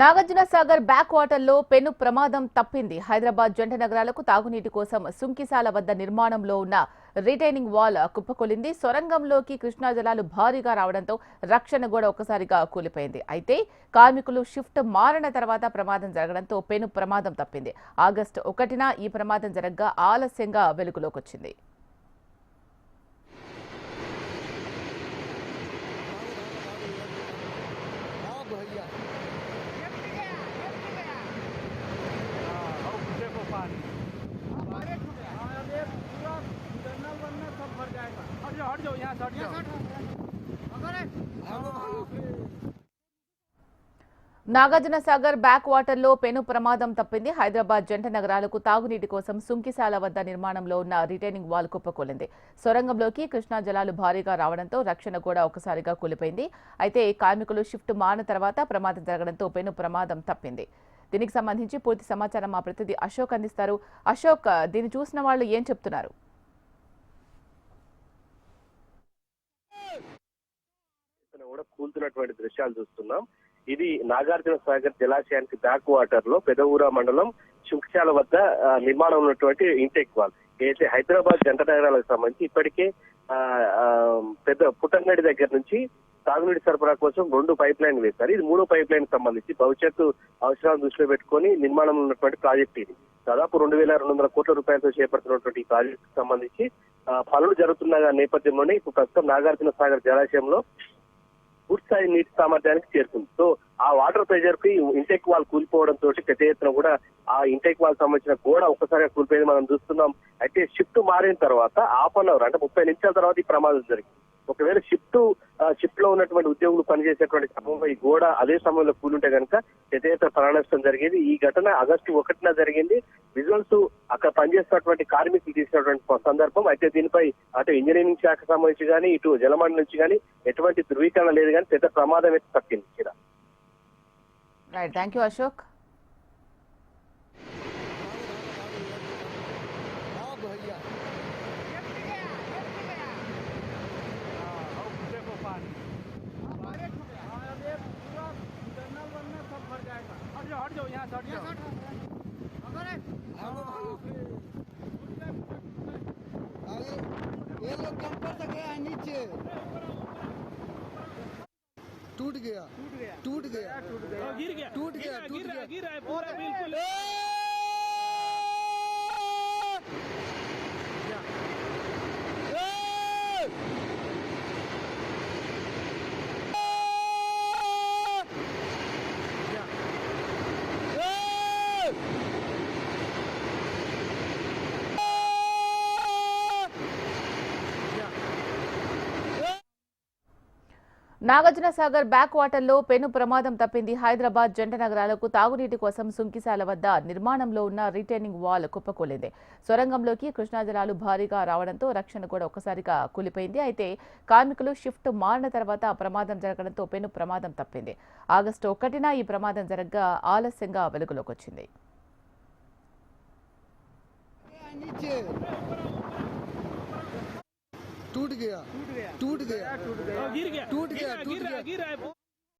Nagarjuna Sagar back వాటర్లో పెను ప్రమాదం తప్పింది. హైదరాబాద్ జంట నగరాలకు తాగునీటి కోసం సుంకిసాల వద్ద నిర్మాణంలో ఉన్న రిటైనింగ్ వాల్ కుప్పకొలింది. సొరంగంలోకి కృష్ణా జలాలు భారీగా రావడంతో రక్షణ గోడ ఒక్కసారిగా కూలిపోయింది. అయితే కార్మికులు షిఫ్ట్ మారిన తర్వాత ప్రమాదం జరగడంతో పెను ప్రమాదం తప్పింది. ఆగస్టు ఒకటిన ఈ ప్రమాదం జరగగా ఆలస్యంగా వెలుగులోకి వచ్చింది. हट जाओ हट जाओ यहाँ से हट जाओ भागो भागो నాగార్జున సాగర్ బ్యాక్ వాటర్లో పెను ప్రమాదం తప్పింది హైదరాబాద్ జంట నగరాలకు తాగునీటి కోసం సుంకిశాల వద్ద నిర్మాణంలో ఉన్న రిటైనింగ్ వాల్ కుప్పకూలింది సొరంగంలోకి కృష్ణా జలాలు భారీగా రావడంతో రక్షణ కూడా ఒకసారిగా కూలిపోయింది అయితే కార్మికులు షిఫ్ట్ మారిన తర్వాత ప్రమాదం జరగడంతో పెను ప్రమాదం తప్పింది దీనికి సంబంధించి పూర్తి సమాచారం మా ప్రతినిధి అశోక్ అందిస్తారు అశోక్ దీన్ని చూసిన వాళ్ళు ఏం చెప్తున్నారు కూడా కూలుతున్నటువంటి దృశ్యాలు చూస్తున్నాం. ఇది నాగార్జున సాగర్ జలాశయానికి బ్యాక్ వాటర్లో పెదవూర మండలం శుంఖశాల వద్ద నిర్మాణం ఉన్నటువంటి ఇంటెక్ వాల్. హైదరాబాద్ జంట నగరాలకు సంబంధించి ఇప్పటికే ఆ, పెద్ద పుట్టంగడి దగ్గర నుంచి తాగునీటి సరఫరా కోసం రెండు పైప్ లైన్ వేశారు. ఇది మూడో పైప్ లైన్ సంబంధించి భవిష్యత్తు అవసరాలను దృష్టిలో పెట్టుకొని నిర్మాణం ఉన్నటువంటి ప్రాజెక్ట్ ఇది. దాదాపు రెండు వేల రెండు వందల కోట్ల రూపాయలతో చేపడుతున్నటువంటి ఈ ప్రాజెక్ట్ సంబంధించి పనులు జరుగుతున్న నేపథ్యంలోనే ఇప్పుడు ప్రస్తుతం నాగార్జున సాగర్ జలాశయంలో పూర్తిస్థాయి నీటి సామర్థ్యానికి చేరుకుంది. సో ఆ వాటర్ ప్రెషర్కి ఇంటెక్ వాల్ కూలిపోవడం తోటి పెద్ద ఎత్తున కూడా ఆ ఇంటెక్ వాల్ సంబంధించిన గోడ ఒక్కసారిగా కూలిపోయింది మనం చూస్తున్నాం. అయితే షిఫ్ట్ మారిన తర్వాత హాఫ్ అన్ అవర్ అంటే ముప్పై నిమిషాల తర్వాత ఈ ప్రమాదం జరిగింది. ఒకవేళ షిఫ్ట్ షిఫ్ట్లో ఉన్నటువంటి ఉద్యోగులు పనిచేసేటువంటి క్రమంలో ఈ గోడ అదే సమయంలో కూలుంటే కనుక పెద్ద ఎత్తున జరిగేది. ఈ ఘటన ఆగస్టు ఒకటిన జరిగింది. విజువల్స్ అక్కడ పనిచేస్తున్నటువంటి కార్మికులు తీసినటువంటి సందర్భం. అయితే దీనిపై అటు ఇంజనీరింగ్ శాఖ సంబంధించి కానీ ఇటు జలమండలి నుంచి కానీ ఎటువంటి ధృవీకరణ లేదు కానీ పెద్ద ప్రమాదం అయితే తప్పింది. రైట్ థ్యాంక్ యూ అశోక్ हट जाओ यहाँ हट जाओ। भागो भागो। अरे ये लोग कंपर तक गया है नीचे। टूट गया। टूट गया। टूट गया। टूट गया। गिर गया। टूट गया टूट गया है गिर रहा है पूरा बिल्कुल। నాగార్జున సాగర్ బ్యాక్ వాటర్లో పెను ప్రమాదం తప్పింది. హైదరాబాద్ జంట నగరాలకు తాగునీటి కోసం సుంకిశాల వద్ద నిర్మాణంలో ఉన్న రిటైనింగ్ వాల్ కుప్పకూలింది. సొరంగంలోకి కృష్ణాజలాలు భారీగా రావడంతో రక్షణ కూడా ఒక్కసారిగా కూలిపోయింది. అయితే కార్మికులు షిఫ్ట్ మారిన తర్వాత ప్రమాదం జరగడంతో పెను ప్రమాదం తప్పింది. ఆగస్టు ఒకటిన ఈ ప్రమాదం జరగ్గా ఆలస్యంగా వెలుగులోకి వచ్చింది. टूट गया टूट गया टूट गया टूट गया गिर गया टूट गया, गिर रहा है, टूट गिर रहा है, गया। गिर रहा है